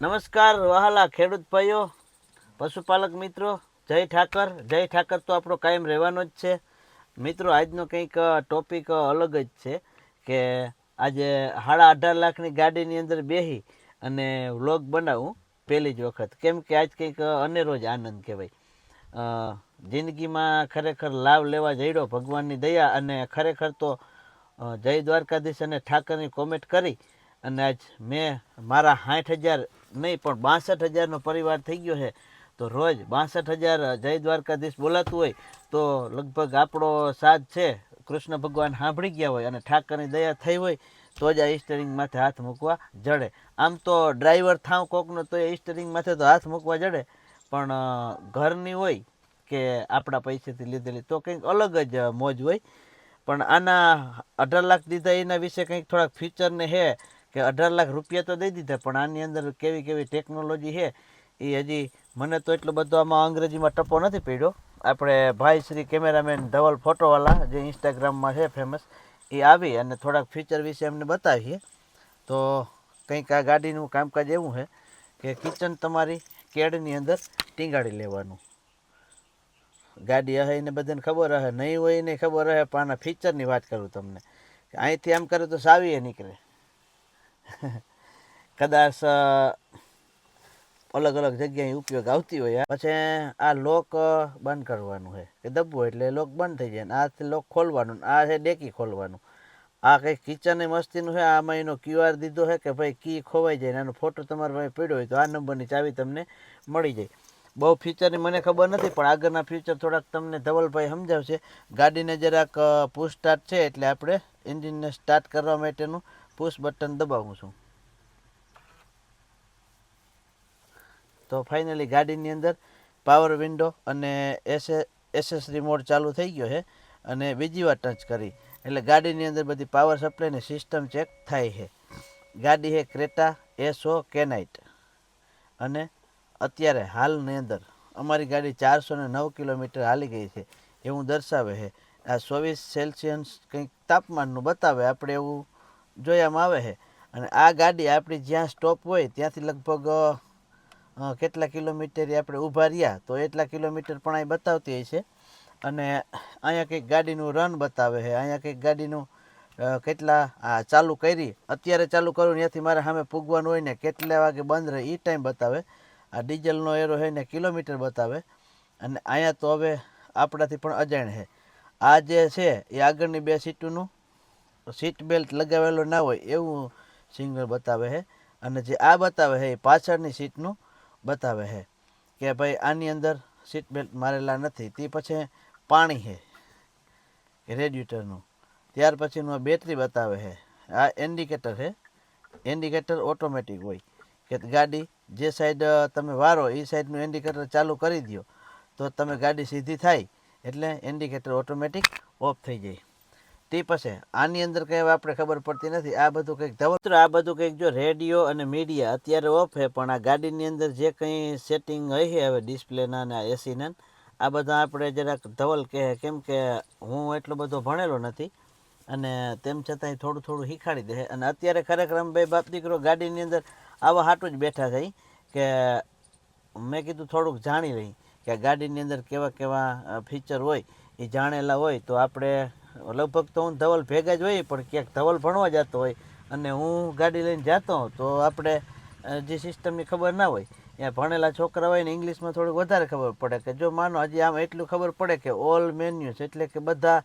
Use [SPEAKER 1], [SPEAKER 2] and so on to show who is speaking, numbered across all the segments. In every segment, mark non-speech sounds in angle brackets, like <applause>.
[SPEAKER 1] નમસ્કાર, વહાલા ખેડૂત ભાઈઓ, પશુપાલક મિત્રો, જય ઠાકર. જય ઠાકર તો આપણો કાયમ રહેવાનો જ છે. મિત્રો, આજનો કંઈક ટોપિક અલગ જ છે કે આજે સાડા અઢાર લાખની ગાડીની અંદર બેસી અને વ્લોગ બનાવું પહેલી જ વખત. કેમ કે આજ કંઈક અનેરો જ આનંદ કહેવાય. જિંદગીમાં ખરેખર લાભ લેવા જઈડો ભગવાનની દયા અને ખરેખર તો જય દ્વારકાધીશ અને ઠાકરની કોમેન્ટ કરી અને આજ મેં મારા સાઠ હજાર નહીં, પણ બાસઠ હજારનો પરિવાર થઈ ગયો છે. તો રોજ બાસઠ હજાર જય દ્વારકાધીશ બોલાતું હોય, તો લગભગ આપણો સાથ છે, કૃષ્ણ ભગવાન સાંભળી ગયા હોય અને ઠાકરની દયા થઈ હોય, તો જ આ ઇસ્ટરિંગ માથે હાથ મૂકવા જડે. આમ તો ડ્રાઈવર થાવ કોકનો, તો એ ઇસ્ટરિંગ માથે તો હાથ મૂકવા જડે. પણ ઘરની હોય કે આપણા પૈસેથી લીધેલી, તો કંઈક અલગ જ મોજ હોય. પણ આના અઢાર લાખ દીધા એના વિશે કંઈક થોડાક ફીચરને છે કે અઢાર લાખ રૂપિયા તો દઈ દીધા, પણ આની અંદર કેવી કેવી ટેકનોલોજી છે એ હજી મને તો એટલો બધો આમાં અંગ્રેજીમાં ટપ્પો નથી પડ્યો. આપણે ભાઈ શ્રી કેમેરામેન ધવલ ફોટોવાલા, જે ઇન્સ્ટાગ્રામમાં છે ફેમસ એ આવી અને થોડાક ફીચર વિશે અમને બતાવીએ. તો કંઈક આ ગાડીનું કામકાજ એવું છે કે કિચન તમારી કેડની અંદર ટીંગાડી લેવાનું. ગાડી હે એને બધાને ખબર હે નહીં હોય એને ખબર હે પણ આના ફીચરની વાત કરું તમને. અહીંથી આમ કરે તો સાવીએ નીકળે. <laughs> કદાચ અલગ અલગ જગ્યાએ ઉપયોગ આવતી હોય પછી આ લોક બંધ કરવાનું છે. કે દબવું એટલે લોક બંધ થઈ જાય આ લોક ખોલવાનું, આ છે ડેકી ખોલવાનું. આ કંઈક કિચન મસ્તીનું છે, આમાં એનો ક્યુઆર દીધો છે કે ભાઈ કી ખોવાઈ જાય ને આનો ફોટો તમારા પાસે પડ્યો હોય તો આ નંબરની ચાવી તમને મળી જાય. બહુ ફ્યુચરની મને ખબર નથી, પણ આગળના ફ્યુચર થોડાક તમને ધવલભાઈ સમજાવશે. ગાડીને જરાક પુશ સ્ટાર્ટ છે એટલે આપણે એન્જિનને સ્ટાર્ટ કરવા માટેનું પુશ બટન દબાવું છું. તો ફાઇનલી ગાડીની અંદર પાવર વિન્ડો અને એસે એસેસરી મોડ ચાલુ થઈ ગયો છે અને બીજી વાર ટચ કરી. એટલે ગાડીની અંદર બધી પાવર સપ્લાયની સિસ્ટમ ચેક થાય છે. ગાડી છે ક્રેટા એસો કેનાઇટ અને અત્યારે હાલની અંદર અમારી ગાડી ચારસો ને નવ કિલોમીટર હાલી ગઈ છે. એવું દર્શાવે છે. આ ચોવીસ સેલ્સિયસ કંઈક તાપમાનનું બતાવે. આપણે એવું જોયામાં આવે છે. અને આ ગાડી આપણી જ્યાં સ્ટોપ હોય ત્યાંથી લગભગ કેટલા કિલોમીટર આપણે ઊભા રહ્યા, તો એટલા કિલોમીટર પણ અહીં બતાવતી હોય છે. અને અહીંયા કંઈક ગાડીનું રન બતાવે છે. અહીંયા કંઈક ગાડીનું કેટલા, આ, ચાલુ કરી. અત્યારે ચાલુ કરું ત્યાંથી મારે સામે પૂગવાનું હોય ને કેટલા વાગે બંધ રહે એ ટાઈમ બતાવે. આ ડીઝલનો એરો હોય ને કિલોમીટર બતાવે. અને અહીંયા તો હવે આપણાથી પણ અજાણ છે. આ જે છે, એ આગળની બે સીટોનું સીટ બેલ્ટ લગાવેલો ના હોય એવું સિગ્નલ બતાવે છે. અને જે આ બતાવે છે એ પાછળની સીટનું બતાવે છે કે ભાઈ આની અંદર સીટ બેલ્ટ મારેલા નથી. તે પછી પાણી છે રેડ્યુટરનું ત્યાર પછીનું બેટરી બતાવે છે. આ ઇન્ડિકેટર છે. ઇન્ડિકેટર ઓટોમેટિક હોય કે ગાડી જે સાઈડ તમે વારો એ સાઈડનું ઇન્ડિકેટર ચાલુ કરી દો તો તમે ગાડી સીધી થાય એટલે ઇન્ડિકેટર ઓટોમેટિક ઓફ થઈ જાય. તે પછી, આની અંદર કંઈ આપણે ખબર પડતી નથી. આ બધું કંઈક ધવત્ર આ બધું કંઈક જો રેડિયો અને મીડિયા અત્યારે ઓફ છે, પણ આ ગાડીની અંદર જે કંઈ સેટિંગ હોય છે હવે ડિસ્પ્લેના અને એસીના આ બધા આપણે જરાક ધવલ કહે, કેમ કે હું એટલો બધો ભણેલો નથી અને તેમ છતાંય થોડું થોડું શીખાડી દે અને અત્યારે ખરેખર ભાઈ બાપ દીકરો ગાડીની અંદર આવા હાટું જ બેઠા થઈ કે મેં કીધું થોડુંક જાણી રહી કે આ ગાડીની અંદર કેવા કેવા ફીચર હોય, એ જાણેલા હોય, તો આપણે લગભગ તો હું ધવલ ભેગા જ હોય, પણ ક્યાંક ધવલ ભણવા જતો હોય અને હું ગાડી લઈને જતો હોઉં, તો આપણે જે સિસ્ટમની ખબર ના હોય, ત્યાં ભણેલા છોકરા હોય ને ઇંગ્લિશમાં થોડીક વધારે ખબર પડે કે જો માનો હજી આમ એટલું ખબર પડે કે ઓલ મેન્યુઝ એટલે કે બધા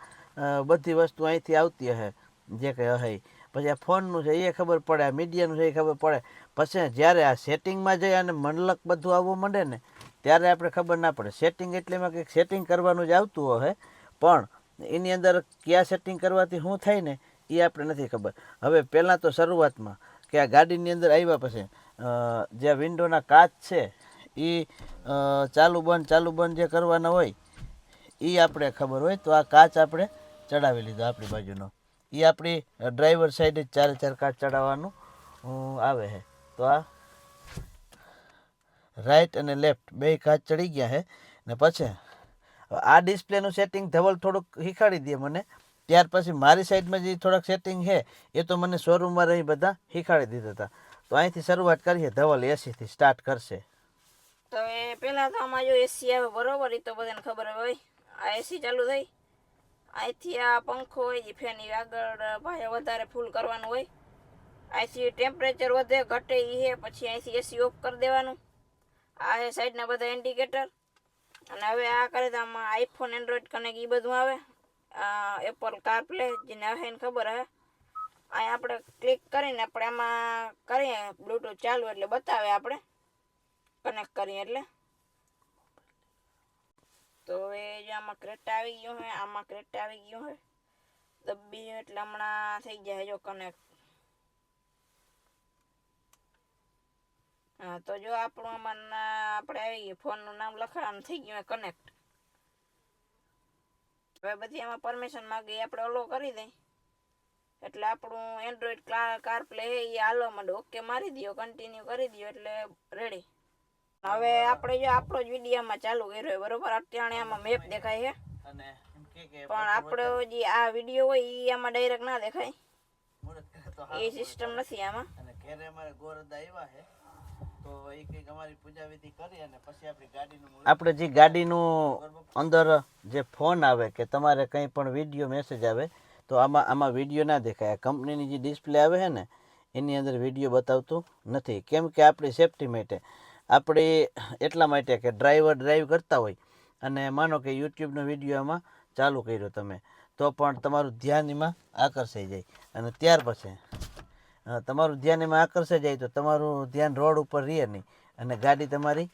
[SPEAKER 1] બધી વસ્તુ અહીંથી આવતી હશે, જે કંઈ હશે પછી આ ફોનનું છે, એ ખબર પડે, આ મીડિયાનું છે, એ ખબર પડે. પછી જ્યારે આ સેટિંગમાં જઈ અને મનલક બધું આવવું માંડે ને, ત્યારે આપણે ખબર ના પડે. સેટિંગ એટલે એમાં કંઈક સેટિંગ કરવાનું જ આવતું હોય પણ એની અંદર કયા સેટિંગ કરવાથી શું થાય ને, એ આપણે નથી ખબર. હવે પહેલાં તો શરૂઆતમાં કે આ ગાડીની અંદર આવ્યા પછી જે વિન્ડોના કાચ છે, એ ચાલુ બંધ ચાલુ બંધ જે કરવાના હોય, એ આપણે ખબર હોય, તો આ કાચ આપણે ચડાવી લીધો આપણી બાજુનો. એ આપણી ડ્રાઈવર સાઈડે ચારે ચાર કાચ ચડાવવાનું આવે છે. તો આ રાઈટ અને લેફ્ટ બે કાચ ચડી ગયા છે. ને પછી આ ડિસ્પ્લેનું સેટિંગ ધવલ થોડુંક શીખવાડી દે મને. ત્યાર પછી મારી સાઈડમાં જે થોડાક સેટિંગ છે, એ તો મને શોરૂમમાં રહી બધા શીખવાડી દીધા હતા. તો અહીંથી શરૂઆત કરીએ, ધવલ એસીથી સ્ટાર્ટ કરશે.
[SPEAKER 2] તો એ પહેલાં તો આમાં જો એસી આવે બરોબર એ તો બધાને ખબર હોય. આ એસી ચાલુ થઈ. અહીંથી આ પંખો હોય જે ફેન એ આગળ ભાઈ વધારે ફૂલ કરવાનું હોય. અહીંથી ટેમ્પરેચર વધે, ઘટે એ પછી અહીંથી એસી ઓફ કરી દેવાનું. આ સાઈડના બધા ઇન્ડિકેટર અને હવે આ કરે તો આમાં આઈફોન એન્ડ્રોઈડ કનેક્ટ એ બધું આવે. એપલ કાર પ્લે જેને હવે એને ખબર હે? અહીં આપણે ક્લિક કરીને આપણે એમાં કરીએ બ્લૂટૂથ ચાલુ એટલે બતાવે આપણે. કનેક્ટ કરીએ એટલે. તો હવે જો આમાં ક્રેટા આવી ગયો હે, આમાં ક્રેટા આવી ગયો હે. દબ્બી એટલે હમણાં થઈ જાય જો કનેક્ટ તો જો આપણું આમાં આપણે આવી ગયું. ફોનનું નામ લખાવાનું થઈ ગયું કનેક્ટ હવે બધી આમાં પરમિશન માગી આપણે ઓલો કરી દઈ એટલે આપણું એન્ડ્રોઈડ કાર પ્લે એ હાલો માંડે. ઓકે મારી દો કન્ટિન્યુ કરી દો એટલે રેડી હવે આપણે જો આપણો જ વિડીયામાં ચાલુ કર્યો હોય બરોબર? અત્યારે આમાં મેપ દેખાય છે.
[SPEAKER 1] એમ
[SPEAKER 2] પણ આપણો જે આ વીડિયો હોય એ આમાં ડાયરેક્ટ ના દેખાય. એ સિસ્ટમ નથી આમાં.
[SPEAKER 1] ઘેરે અમારે ગોરદા આવ્યા છે. આપણી જે ગાડીનું અંદર જે ફોન આવે કે તમારે કંઈ પણ વીડિયો મેસેજ આવે, તો આમાં આમાં વીડિયો ના દેખાય. કંપનીની જે ડિસ્પ્લે આવે છે ને, એની અંદર વીડિયો બતાવતું નથી. કેમ કે આપણી સેફટી માટે. આપણે એટલા માટે કે ડ્રાઈવર ડ્રાઈવ કરતા હોય અને માનો કે યુટ્યુબનો વીડિયો આમાં ચાલુ કર્યો તમે, તો પણ તમારું ધ્યાન એમાં આકર્ષાઈ જાય. અને ત્યાર પછી તમારું ધ્યાન એમાં આકર્ષાઈ જાય તો તમારું ધ્યાન રોડ ઉપર રહે નહીં. અને ગાડી તમારી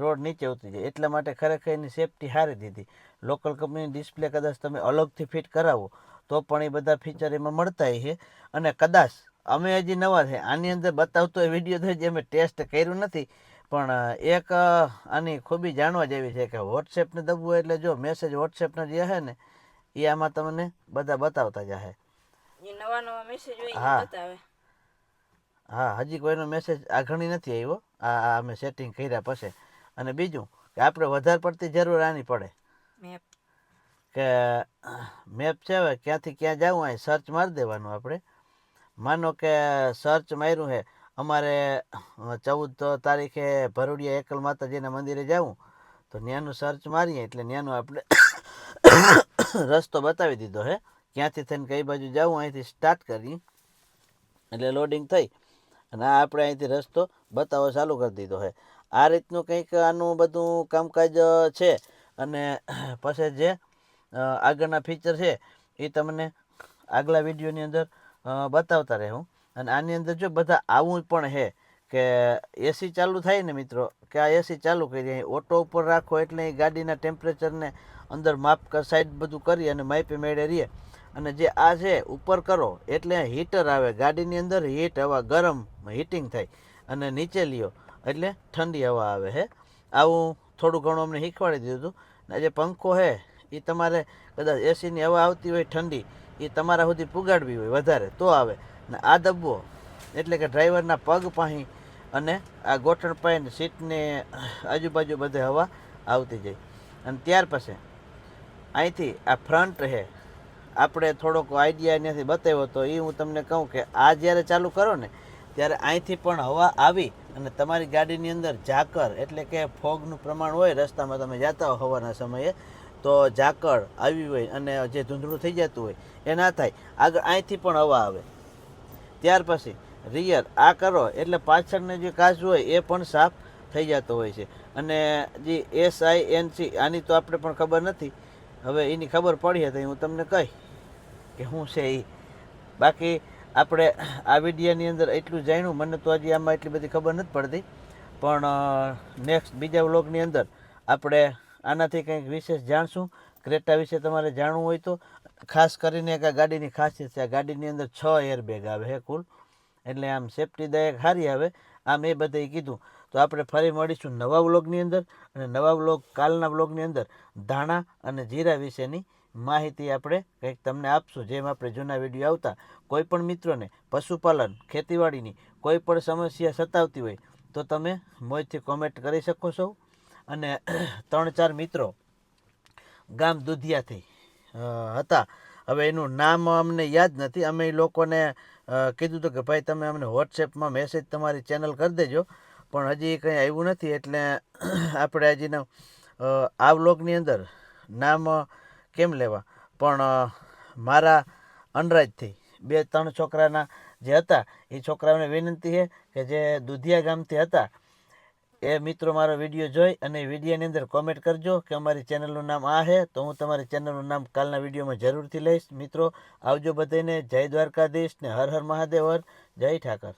[SPEAKER 1] રોડ નીચે ઉતરી જાય. એટલા માટે ખરેખર એની સેફટી સારી દીધી. લોકલ કંપનીની ડિસ્પ્લે કદાચ તમે અલગથી ફિટ કરાવો, તો પણ એ બધા ફીચર એમાં મળતા છે અને કદાચ અમે હજી નવા છે, આની અંદર બતાવતો એ વીડિયો થઈ જે અમે ટેસ્ટ કર્યું નથી. પણ એક આની ખૂબી જાણવા જેવી છે કે વોટ્સએપને દબવું એટલે જો મેસેજ વોટ્સએપનો જે છે ને, એ આમાં તમને બધા બતાવતા જશે
[SPEAKER 2] જે નવા નવા મેસેજ હોય
[SPEAKER 1] હા.
[SPEAKER 2] એ બતાવે.
[SPEAKER 1] હા હજી કોઈનો મેસેજ આ ઘણી નથી આવ્યો. આ આ અમે સેટિંગ કર્યા પછી. અને બીજું કે આપણે વધારે પડતી જરૂર આની પડે.
[SPEAKER 2] મેપ
[SPEAKER 1] કે મેપ છે હવે ક્યાંથી ક્યાં જવું અહીં સર્ચ મારી દેવાનું આપણે. માનો કે સર્ચ માર્યું છે અમારે ચૌદ તારીખે ભરૂડિયા એકલ માતાજીના મંદિરે જવું. તો ત્યાંનું સર્ચ મારીએ એટલે ત્યાંનું આપણે રસ્તો બતાવી દીધો છે. ક્યાંથી થઈને કઈ બાજુ જવું અહીંથી સ્ટાર્ટ કરી, એટલે લોડિંગ થઈ. અને આ આપણે અહીંથી રસ્તો બતાવવા ચાલુ કરી દીધો છે. આ રીતનું કંઈક આનું બધું કામકાજ છે. અને <clears throat> પછી જે આગળના ફીચર છે, એ તમને આગલા વિડીયોની અંદર બતાવતા રહું અને આની અંદર જો બધા આવું પણ છે કે એસી ચાલુ થાય ને મિત્રો, કે આ એસી ચાલુ કરી, અહીં ઓટો ઉપર રાખો એટલે એ ગાડીના ટેમ્પરેચરને અંદર માપ સાઈડ બધું કરી અને માપે મેળે રહીએ. અને જે આ છે, ઉપર કરો, એટલે હીટર આવે. ગાડીની અંદર હીટ હવા ગરમ હીટિંગ થાય. અને નીચે લ્યો, એટલે ઠંડી હવા આવે, હે? આવું થોડું ઘણું અમને શીખવાડી દીધું ને જે પંખો છે એ તમારે કદાચ એસીની હવા આવતી હોય, ઠંડી એ તમારા સુધી પુગાડવી હોય વધારે, તો આવે. ને આ દબવો, એટલે કે ડ્રાઈવરના પગ પાહી અને આ ગોઠણ પાઈને સીટને આજુબાજુ બધે હવા આવતી જાય. અને ત્યાર પછી, અહીંથી આ ફ્રન્ટ છે આપણે થોડોક આઈડિયા એનાથી બતાવ્યો તો એ હું તમને કહું કે આ જ્યારે ચાલુ કરો ને, ત્યારે અહીંથી પણ હવા આવી અને તમારી ગાડીની અંદર ઝાકર એટલે કે ફોગનું પ્રમાણ હોય, રસ્તામાં તમે જતા હો હવાના સમયે, તો ઝાકળ આવી હોય અને જે ધૂંધળું થઈ જતું હોય, એ ના થાય. આગળ અહીંથી પણ હવા આવે. ત્યાર પછી રિયર આ કરો એટલે પાછળને જે કાચ હોય એ પણ સાફ થઈ જતો હોય છે. અને જે એસ આઈ એન સી આની તો આપણે પણ ખબર નથી. હવે એની ખબર પડી હતી, હું તમને કહી કે શું છે એ બાકી આપણે આ વિડીયાની અંદર એટલું જાણ્યું, મને તો હજી આમાં એટલી બધી ખબર નથી પડતી. પણ નેક્સ્ટ બીજા વ્લોગની અંદર આપણે આનાથી કંઈક વિશેષ જાણશું. ક્રેટા વિશે તમારે જાણવું હોય તો, ખાસ કરીને એક આ ગાડીની ખાસિયત છે, આ ગાડીની અંદર છ એરબેગ આવે હે કુલ. એટલે આમ સેફ્ટીદાયક સારી આવે, આમ એ બધાએ કીધું. તો આપણે ફરી મળીશું નવા વ્લોગની અંદર. અને નવા વ્લોગ, કાલના વ્લોગની અંદર ધાણા અને જીરા વિશેની માહિતી આપણે કંઈક તમને આપશું. જેમ આપણે જૂના વીડિયો આવતા, કોઈ પણ મિત્રોને, પશુપાલન, ખેતીવાડીની, કોઈ પણ સમસ્યા સતાવતી હોય, તો તમે મોજથી કોમેન્ટ કરી શકો છો. અને <clears throat> ત્રણ ચાર મિત્રો ગામ દુધિયાથી હતા. હવે એનું નામ અમને યાદ નથી. અમે એ લોકોને કીધું હતું કે, ભાઈ, તમે અમને વોટ્સએપમાં મેસેજ તમારી ચેનલ કરી દેજો. પણ હજી કંઈ આવ્યું નથી. એટલે <clears throat> આપણે હજીના આ વ્લોગની અંદર નામ કેમ લેવા? પણ મારા અનરાજથી બે ત્રણ છોકરાના જે હતા, એ છોકરાઓને વિનંતી છે કે જે દુધિયા ગામથી હતા, એ મિત્રો મારો વીડિયો જોઈ અને વિડીયોની અંદર કોમેન્ટ કરજો કે અમારી ચેનલનું નામ આ છે. તો હું તમારી ચેનલનું નામ કાલના વિડીયોમાં જરૂરથી લઈશ. મિત્રો, આવજો બધાને જય દ્વારકાધીશ ને હર હર મહાદેવ જય ઠાકર.